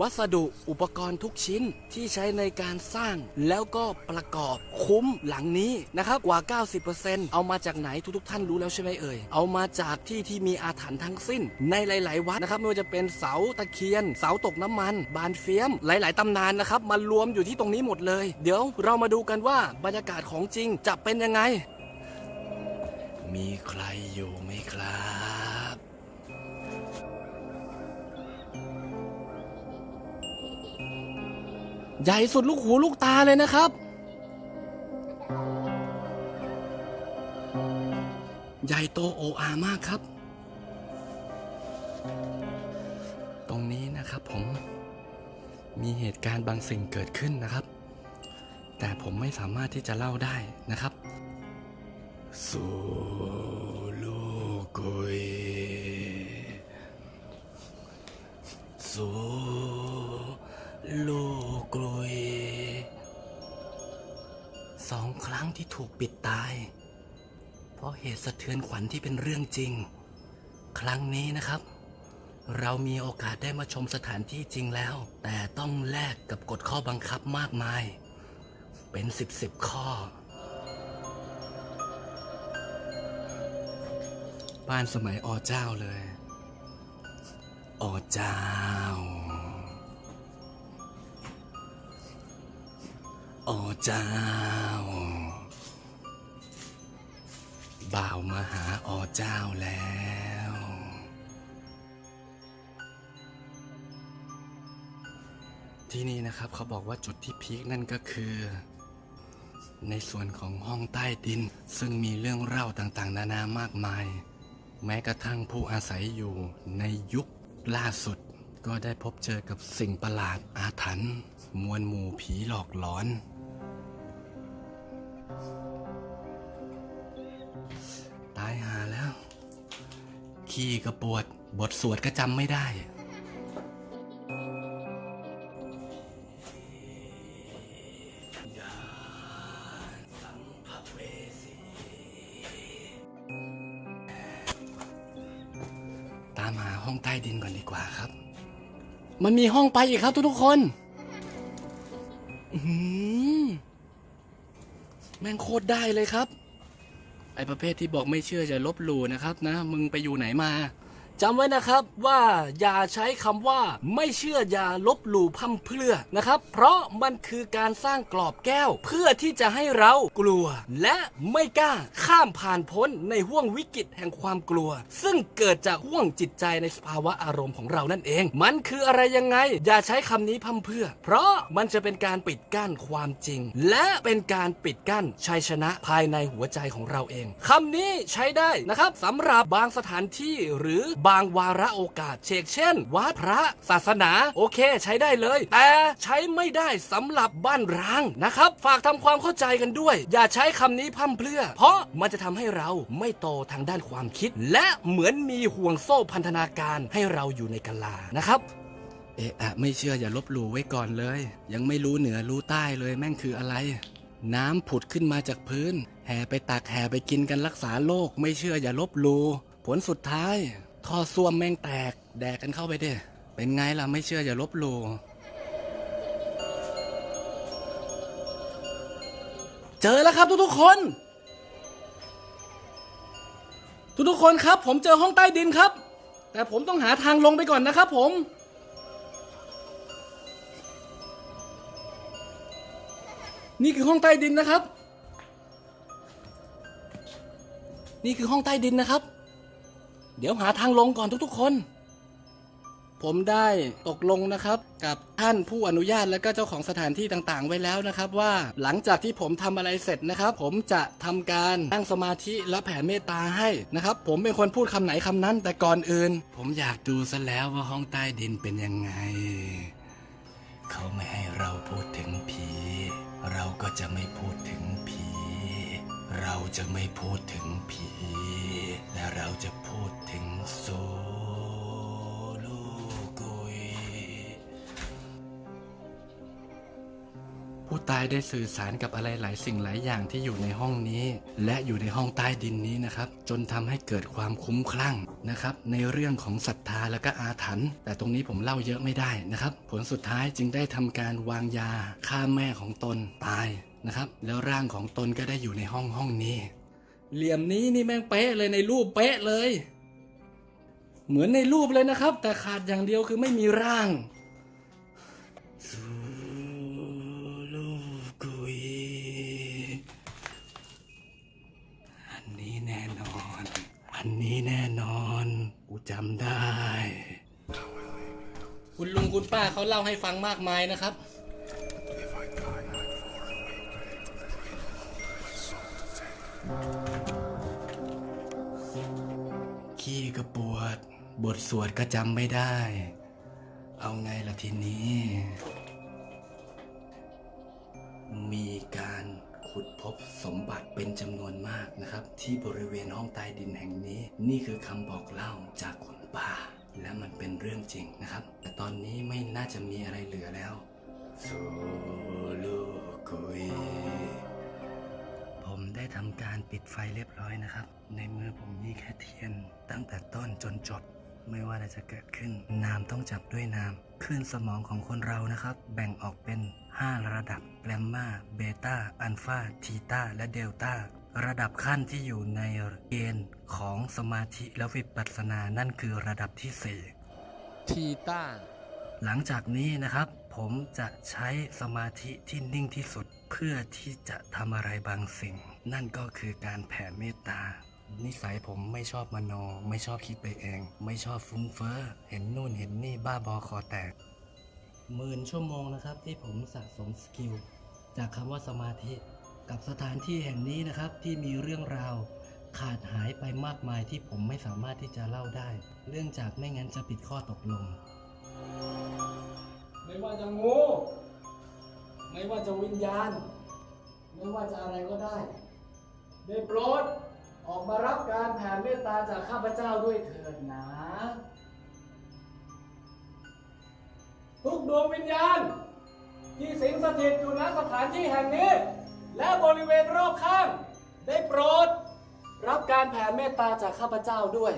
วัสดุอุปกรณ์ทุกชิ้นที่ใช้ในการสร้างแล้วก็ประกอบคุ้มหลังนี้นะครับกว่า 90%เอามาจากไหนทุกๆ ท่านรู้แล้วใช่ไหมเอ่ย เอามาจากที่ที่มีอาถรรพ์ทั้งสิ้น ในหลาย ๆ วัดนะครับไม่ว่าจะเป็นเสาตะเคียน เสาตกน้ำมัน บานเฟียม หลาย ๆ ตำนานนะครับมารวมอยู่ที่ตรงนี้หมดเลย เดี๋ยวเรามาดูกันว่าบรรยากาศของจริงจะเป็นยังไง มีใครอยู่ไหมครับ ใหญ่สุดลูกหูลูกตาเลยนะครับ ใหญ่โตโออามากครับ ตรงนี้นะครับผมมีเหตุการณ์บางสิ่งเกิดขึ้นนะครับ แต่ผมไม่สามารถที่จะเล่าได้นะครับสูลูกุยสูลู กลุยสองครั้งที่ถูกปิดตาย เพราะเหตุสะเทือนขวัญที่เป็นเรื่องจริง ครั้งนี้นะครับ เรามีโอกาสได้มาชมสถานที่จริงแล้ว แต่ต้องแลกกับกฎข้อบังคับมากมาย เป็นสิบสิบข้อ บ้านสมัยอเจ้าเลยอเจ้า อเจ้า บ่าวมาหาอเจ้าแล้ว ที่นี่นะครับเขาบอกว่าจุดที่พีคนั่นก็คือ ในส่วนของห้องใต้ดิน ซึ่งมีเรื่องเล่าต่างๆ นานามากมาย แม้กระทั่งผู้อาศัยอยู่ในยุคล่าสุดก็ได้พบเจอกับสิ่งประหลาดอาถรรพ์มวลหมู่ผีหลอกหลอน ขี้กระปวด บทสวดก็จำไม่ได้ ตามหาห้องใต้ดินก่อนดีกว่าครับ มันมีห้องไปอีกครับทุกๆคนอื้อหือแม่งโคตรได้เลยครับ ไอ้ประเภทที่บอกไม่เชื่อจะลบหลู่นะครับนะ มึงไปอยู่ไหนมา จำไว้นะครับว่าอย่าใช้คำว่าไม่เชื่ออย่าลบหลู่พั่มเพรื่อนะครับ เพราะมันคือการสร้างกรอบแก้ว เพื่อที่จะให้เรากลัว และไม่กล้าข้ามผ่านพ้นในห่วงวิกฤตแห่งความกลัว ซึ่งเกิดจากห่วงจิตใจในสภาวะอารมณ์ของเรานั่นเอง มันคืออะไรยังไง อย่าใช้คำนี้พั่มเพรื่อ เพราะมันจะเป็นการปิดกั้นความจริง และเป็นการปิดกั้นชัยชนะภายในหัวใจของเราเองคำนี้ใช้ได้นะครับสำหรับบางสถานที่หรือบางวาระโอกาสเชกเช่นวัดพระศาสนา โอเคใช้ได้เลย แต่ใช้ไม่ได้สำหรับบ้านร้างนะครับ ฝากทำความเข้าใจกันด้วย อย่าใช้คำนี้พร่ำเพื่อ เพราะมันจะทำให้เราไม่โตทางด้านความคิด และเหมือนมีห่วงโซ่พันธนาการให้เราอยู่ในกลานะครับเอะอะไม่เชื่ออย่าลบหลู่ไว้ก่อนเลย ยังไม่รู้เหนือรู้ใต้เลยแม่งคืออะไร น้ำผุดขึ้นมาจากพื้น แห่ไปตักแห่ไปกินกันรักษาโรคไม่เชื่ออย่าลบหลู่ผลสุดท้าย ท่อส้วมแม่งแตก แดกกันเข้าไปเด้เป็นไงล่ะ ไม่เชื่ออย่าลบหลู่เจอแล้วครับทุกๆคน ทุกๆคนครับ ผมเจอห้องใต้ดินครับ แต่ผมต้องหาทางลงไปก่อนนะครับผมนี่คือห้องใต้ดินนะครับ นี่คือห้องใต้ดินนะครับ เดี๋ยวหาทางลงก่อนทุกๆคน ผมได้ตกลงนะครับ กับท่านผู้อนุญาตและก็เจ้าของสถานที่ต่างๆ ไว้แล้วนะครับ ว่าหลังจากที่ผมทำอะไรเสร็จนะครับ ผมจะทำการนั่งสมาธิและแผ่เมตตาให้นะครับ ผมเป็นคนพูดคำไหนคำนั้น แต่ก่อนอื่น ผมอยากดูซะแล้วว่าห้องใต้ดินเป็นยังไง เขาไม่ให้เราพูดถึงผี เราก็จะไม่พูดถึง เราจะไม่พูดถึงผี และเราจะพูดถึงโซ ผู้ตายได้สื่อสารกับอะไรหลายสิ่งหลายอย่างที่อยู่ในห้องนี้ และอยู่ในห้องใต้ดินนี้นะครับจนทำให้เกิดความคุ้มคลั่งนะครับในเรื่องของศรัทธาและก็อาถรรพ์แต่ตรงนี้ผมเล่าเยอะไม่ได้นะครับ ผลสุดท้ายจึงได้ทำการวางยาฆ่าแม่ของตนตายนะครับแล้วร่างของตนก็ได้อยู่ในห้องห้องนี้ เหลี่ยมนี้นี่แม่งเป๊ะเลยในรูปเป๊ะเลย เหมือนในรูปเลยนะครับ แต่ขาดอย่างเดียวคือไม่มีร่าง คุณป้าเขาเล่าให้ฟังมากมายนะครับ ขี้ก็ปวด บทสวดก็จำไม่ได้ เอาไงล่ะทีนี้ มีการขุดพบสมบัติเป็นจำนวนมากนะครับ ที่บริเวณห้องใต้ดินแห่งนี้ นี่คือคำบอกเล่าจากคุณป้า และมันเป็นเรื่องจริงนะครับ แต่ตอนนี้ไม่น่าจะมีอะไรเหลือแล้วโซโลกุยผมได้ทำการปิดไฟเรียบร้อยนะครับ ในมือผมมีแค่เทียน ตั้งแต่ต้นจนจบ ไม่ว่าอะไรจะเกิดขึ้นนามต้องจับด้วยนามคลื่นสมองของคนเรานะครับ แบ่งออกเป็น 5 ระดับแกรมมาเบต้า อัลฟา ทีตาและเดลต้า ระดับขั้นที่อยู่ในเกณฑ์ของสมาธิและวิปัสสนานั่นคือระดับที่ 4 ทีต้า หลังจากนี้นะครับ ผมจะใช้สมาธิที่นิ่งที่สุดเพื่อที่จะทำอะไรบางสิ่ง นั่นก็คือการแผ่เมตตา นิสัยผมไม่ชอบมโน ไม่ชอบคิดไปเอง ไม่ชอบฟุ้งเฟ้อ เห็นนู่นเห็นนี่บ้าบอคอแตกหมื่นชั่วโมงนะครับที่ผมสะสมสกิลจากคำว่าสมาธิ กับสถานที่แห่งนี้นะครับที่มีเรื่องราวขาดหายไปมากมายที่ผมไม่สามารถที่จะเล่าได้ เรื่องจากไม่งั้นจะผิดข้อตกลง ไม่ว่าจะงู ไม่ว่าจะวิญญาณ ไม่ว่าจะอะไรก็ได้ได้โปรดออกมารับการแผ่เมตตาจากข้าพเจ้าด้วยเถิดนะ ทุกดวงวิญญาณ ที่สิงสถิตอยู่ณสถานที่แห่งนี้ และบริเวณรอบข้าง ได้โปรด รับการแผ่เมตตาจากข้าพเจ้าด้วย